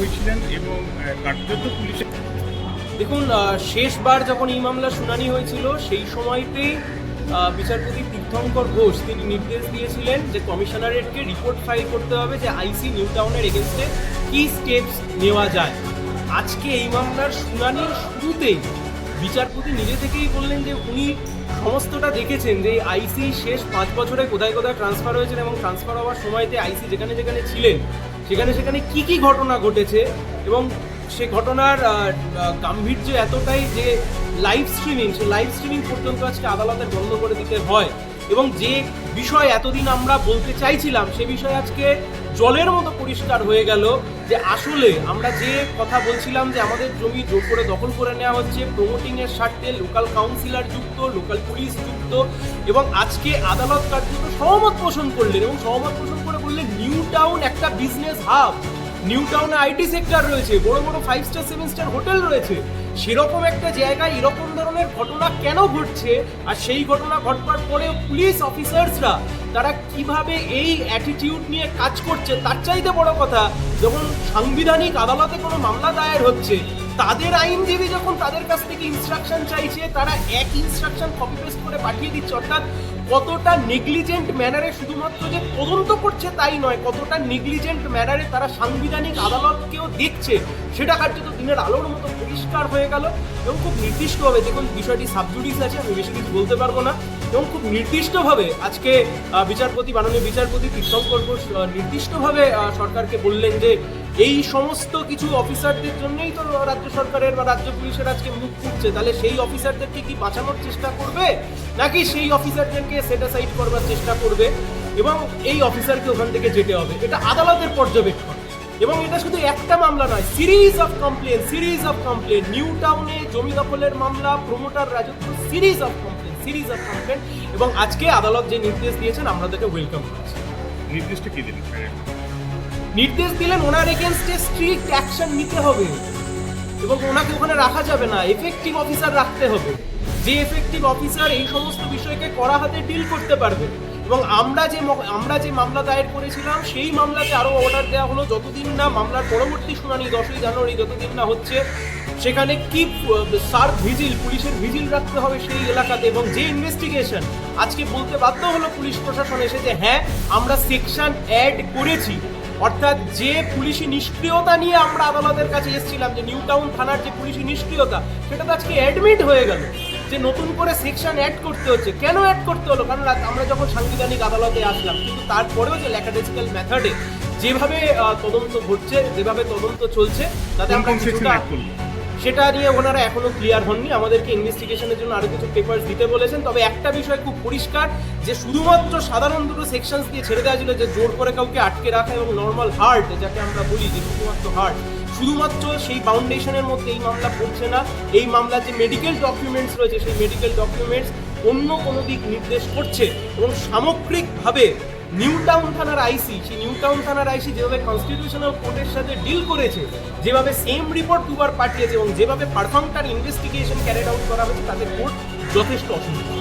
হয়েছিলেন এবং কার্যত পুলিশের দেখুন শেষবার যখন এই মামলা শুনানি হয়েছিল, সেই সময়তেই বিচারপতি তীর্থঙ্কর ঘোষ তিনি নির্দেশ দিয়েছিলেন যে কমিশনারেটকে রিপোর্ট ফাইল করতে হবে যে আইসি নিউ টাউনের এগেনস্টে কী স্টেপস নেওয়া যায়। আজকে এই মামলার শুনানির শুরুতেই বিচারপতি নিজে থেকেই বললেন যে উনি সমস্তটা দেখেছেন যে আইসি শেষ পাঁচ বছরে কোথায় কোথায় ট্রান্সফার হয়েছে এবং ট্রান্সফার হওয়ার সময়তে আইসি যেখানে যেখানে ছিলেন, সেখানে সেখানে কি কি ঘটনা ঘটেছে এবং সে ঘটনার গাম্ভীর্য এতটাই যে লাইভ স্ট্রিমিং সে লাইভ স্ট্রিমিং পর্যন্ত আজকে আদালতে বন্ধ করে দিতে হয়। এবং যে বিষয় এতদিন আমরা বলতে চাইছিলাম, সে বিষয় আজকে জলের মতো পরিষ্কার হয়ে গেল যে আসলে আমরা যে কথা বলছিলাম যে আমাদের জমি জোর করে দখল করে নেওয়া হচ্ছে প্রমোটিং এর স্বার্থে লোকাল কাউন্সিলর যুক্ত লোকাল পুলিশ যুক্ত এবং আজকে আদালত কার্যত সহমত পোষণ করলেন এবং সহমত পোষণ করে বললেন নিউ টাউন একটা বিজনেস হাব নিউ টাউনে আইটি সেক্টর রয়েছে, বড় বড় five star seven star hotel রয়েছে। সেরকম একটা জায়গায় এরকম ধরনের ঘটনা কেন ঘটছে আর সেই ঘটনা ঘটবার পরে পুলিশ অফিসার্সরা তারা কীভাবে এই অ্যাটিটিউড নিয়ে কাজ করছে, তার চাইতে বড় কথা, যখন সাংবিধানিক আদালতে কোনো মামলা দায়ের হচ্ছে, তাদের আইনজীবী যখন তাদের কাছ থেকে ইনস্ট্রাকশন চাইছে, তারা এক ইনস্ট্রাকশন কপি পেস্ট করে পাঠিয়ে দিচ্ছে, অর্থাৎ কতটা নেগলিজেন্ট ম্যানারে শুধুমাত্র যে তদন্ত করছে তাই নয়, কতটা নেগলিজেন্ট ম্যানারে তারা সাংবিধানিক আদালতকেও দেখছে, সেটা কার্যত দিনের আলোর মতো পরিষ্কার হয়ে গেল এবং খুব নির্দিষ্টভাবে দেখুন, বিষয়টি সাবজুডিস আছে, আমি বেশি কিছু বলতে পারব না। এবং খুব নির্দিষ্টভাবে আজকে বিচারপতি, মাননীয় বিচারপতি তীর্থঙ্কর ঘোষ নির্দিষ্টভাবে সরকারকে বললেন যে এই সমস্ত কিছু অফিসারদের জন্যই তো রাজ্য সরকারের বা রাজ্য পুলিশের আজকে মুখ ফুটছে তাহলে সেই অফিসারদেরকে কি বাঁচানোর চেষ্টা করবে? নাকি সেই অফিসারদেরকে সেটাসাইড করবার চেষ্টা করবে? এবং এই অফিসারকে ওখান থেকে যেতে হবে। এটা আদালতের পর্যবেক্ষণ। এবং এটা শুধু একটা মামলা নয় series of complaint series of complaint new টাউনে জমি দখলের মামলা প্রমোটার রাজত্ব series of complaint series of complaint এবং আজকে আদালত যে নির্দেশ দিয়েছেন, আমরা তাকে ওয়েলকাম করছি। নির্দিষ্ট কি দিলেন নির্দেশ দিলেন ওনার এগেনস্টে স্ট্রিক্ট অ্যাকশন নিতে হবে। এবং ওনাকে ওখানে রাখা যাবে না এফেক্টিভ অফিসার রাখতে হবে। যে এফেক্টিভ অফিসার এই সমস্ত বিষয়কে কড়া হাতে ডিল করতে পারবে। এবং আমরা যে আমরা যে মামলা দায়ের করেছিলাম, সেই মামলাতে আরও অর্ডার দেওয়া হলো, যতদিন না মামলার পরবর্তী শুনানি দশই জানুয়ারি যতদিন না হচ্ছে, সেখানে কি সার ভিজিল পুলিশের ভিজিল রাখতে হবে সেই এলাকাতে। এবং যে ইনভেস্টিগেশন আজকে বলতে বাধ্য হলো পুলিশ প্রশাসন এসে যে হ্যাঁ আমরা সেকশন অ্যাড করেছি। অর্থাৎ যে পুলিশি নিষ্ক্রিয়তা নিয়ে আমরা আদালতের কাছে এসেছিলাম যে নিউ টাউন থানার যে পুলিশি নিষ্ক্রিয়তা সেটা তো আজকে অ্যাডমিট হয়ে গেল যে নতুন করে সেকশন অ্যাড করতে হচ্ছে। কেন অ্যাড করতে হলো? কারণ আমরা যখন সাংবিধানিক আদালতে আসলাম কিন্তু তারপরেও যে ল্যাকাডেসিক্যাল মেথডে যেভাবে তদন্ত ঘটছে যেভাবে তদন্ত চলছে তাতে আমরা কিছুটা সেটা নিয়ে ওনারা এখনও ক্লিয়ার হননি। আমাদেরকে ইনভেস্টিগেশনের জন্য আরও কিছু পেপার দিতে বলেছেন। তবে একটা বিষয় খুব পরিষ্কার, যে শুধুমাত্র সাধারণ দুটো সেকশন দিয়ে ছেড়ে দেওয়া ছিল যে জোর করে কাউকে আটকে রাখা এবং নর্মাল হার্ট যাকে আমরা বলি যে শুধুমাত্র হার্ট শুধুমাত্র সেই ফাউন্ডেশনের মধ্যে এই মামলা পড়ছে না। এই মামলার যে মেডিকেল ডকুমেন্টস রয়েছে, সেই মেডিকেল ডকুমেন্টস অন্য কোনো দিক নির্দেশ করছে এবং সামগ্রিকভাবে নিউ টাউন থানার আইসি, সেই নিউ টাউন থানার আইসি যেভাবে কনস্টিটিউশনাল কোর্টের সাথে ডিল করেছে, যেভাবে সেম রিপোর্ট দুবার পাঠিয়েছে এবং যেভাবে পারফর্ম তার ইনভেস্টিগেশন ক্যারেড আউট করা হয়েছে তাদের কোর্ট যথেষ্ট অসুবিধা